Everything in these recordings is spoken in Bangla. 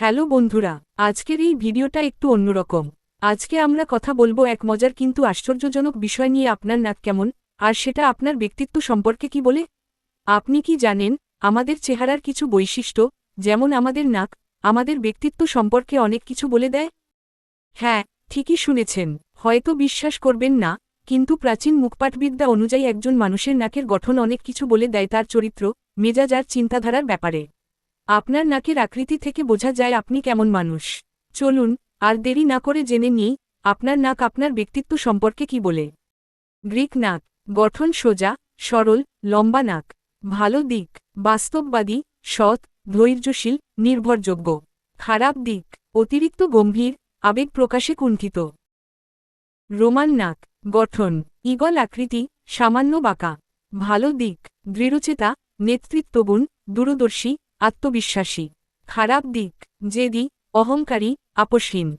হ্যালো বন্ধুরা, আজকের এই ভিডিওটা একটু অন্যরকম। আজকে আমরা কথা বলব এক মজার কিন্তু আশ্চর্যজনক বিষয় নিয়ে আপনার নাক কেমন, আর সেটা আপনার ব্যক্তিত্ব সম্পর্কে কি বলে? আপনি কি জানেন, আমাদের চেহারার কিছু বৈশিষ্ট্য, যেমন আমাদের নাক, আমাদের ব্যক্তিত্ব সম্পর্কে অনেক কিছু বলে দেয়? হ্যাঁ ঠিকই শুনেছেন। হয়তো বিশ্বাস করবেন না, কিন্তু প্রাচীন মুখপাটবিদ্যা অনুযায়ী একজন মানুষের নাকের গঠন অনেক কিছু বলে দেয় তার চরিত্র, মেজাজ আর চিন্তাধারার ব্যাপারে। আপনার নাকের আকৃতি থেকে বোঝা যায় আপনি কেমন মানুষ। চলুন, আর দেরি না করে জেনে নিই, আপনার নাক আপনার ব্যক্তিত্ব সম্পর্কে কি বলে। গ্রিক নাক, গঠন সোজা, সরল, লম্বা নাক। ভালো দিক, বাস্তববাদী, সৎ, ধৈর্যশীল, নির্ভরযোগ্য। খারাপ দিক, অতিরিক্ত গম্ভীর, আবেগ প্রকাশে কুণ্ঠিত। রোমান নাক, গঠন ইগল আকৃতি, সামান্য বাঁকা। ভালো দিক, দৃঢ়চেতা, নেতৃত্বগুণ, দূরদর্শী আত্মবিশ্বাসী। খারাপ দিক, জেদি, অহংকারী আপসহীন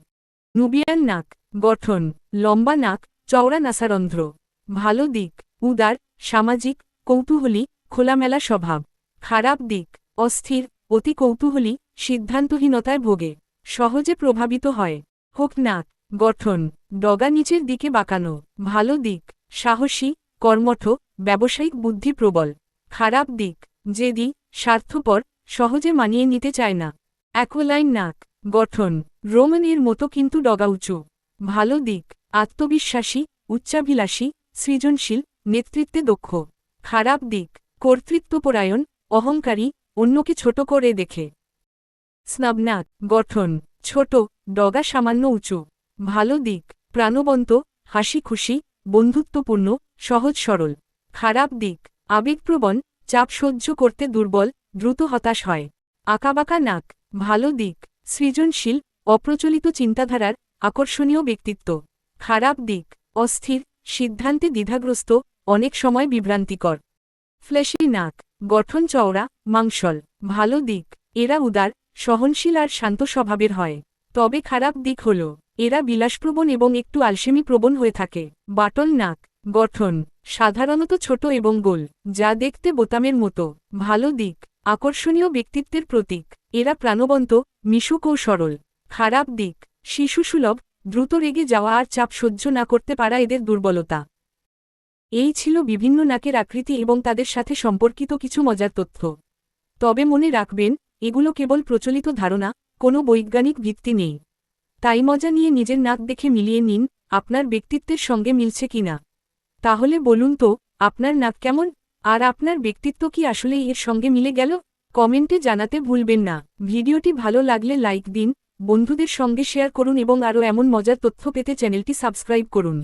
নুবিয়ান নাক, গঠন, লম্বা নাক, চওড়া নাসারন্ধ্র। ভালো দিক, উদার, সামাজিক, কৌতূহলী, খোলামেলা স্বভাব। খারাপ দিক, অস্থির, অতি কৌতূহলী, সিদ্ধান্তহীনতায় ভোগে। সহজে প্রভাবিত হয়। হোক নাক, গঠন, ডগা নিচের দিকে বাঁকানো। ভালো দিক, সাহসী, কর্মঠ, ব্যবসায়িক বুদ্ধি প্রবল। খারাপ দিক, জেদি, স্বার্থপর সহজে মানিয়ে নিতে চায় না। অ্যাকোলাইন নাক, গঠন, রোমানের মতো কিন্তু ডগা উঁচু ভালো দিক, আত্মবিশ্বাসী, উচ্চাভিলাষী, সৃজনশীল, নেতৃত্বে দক্ষ। খারাপ দিক, কর্তৃত্বপরায়ণ, অহংকারী, অন্যকে ছোট করে দেখে। স্নাবনাক গঠন, ছোট, ডগা সামান্য উঁচু। ভালো দিক, প্রাণবন্ত হাসি খুশি বন্ধুত্বপূর্ণ, সহজ সরল। খারাপ দিক, আবেগপ্রবণ, চাপ সহ্য করতে দুর্বল দ্রুত হতাশ হয়। আঁকাবাঁকা নাক, ভালো দিক, সৃজনশীল, অপ্রচলিত চিন্তাধারার আকর্ষণীয় ব্যক্তিত্ব। খারাপ দিক, অস্থির, সিদ্ধান্তে দ্বিধাগ্রস্ত, অনেক সময় বিভ্রান্তিকর। ফ্লেশি নাক, গঠন চওড়া, মাংসল, ভালো দিক, এরা উদার, সহনশীল আর শান্ত স্বভাবের হয়। তবে খারাপ দিক হল, এরা বিলাসপ্রবণ এবং একটু আলসেমি প্রবণ হয়ে থাকে। বাটল নাক, গঠন, সাধারণত ছোট এবং গোল, যা দেখতে বোতামের মতো। ভালো দিক আকর্ষণীয় ব্যক্তিত্বের প্রতীক। এরা প্রাণবন্ত মিশুক ও সরল খারাপ দিক শিশুসুলভ দ্রুত রেগে যাওয়া আর চাপ সহ্য না করতে পারা এদের দুর্বলতা। এই ছিল বিভিন্ন নাকের আকৃতি এবং তাদের সাথে সম্পর্কিত কিছু মজার তথ্য। তবে মনে রাখবেন, এগুলো কেবল প্রচলিত ধারণা, কোনো বৈজ্ঞানিক ভিত্তি নেই। তাই মজা নিয়ে নিজের নাক দেখে মিলিয়ে নিন, আপনার ব্যক্তিত্বের সঙ্গে মিলছে কিনা। তাহলে বলুন তো, আপনার নাক কেমন? আর আপনার ব্যক্তিত্ব কি আসলে এর সঙ্গে মিলে গেল? কমেন্টে জানাতে ভুলবেন না। ভিডিওটি ভালো লাগলে লাইক দিন, বন্ধুদের সঙ্গে শেয়ার করুন এবং আরও এমন মজার তথ্য পেতে চ্যানেলটি সাবস্ক্রাইব করুন।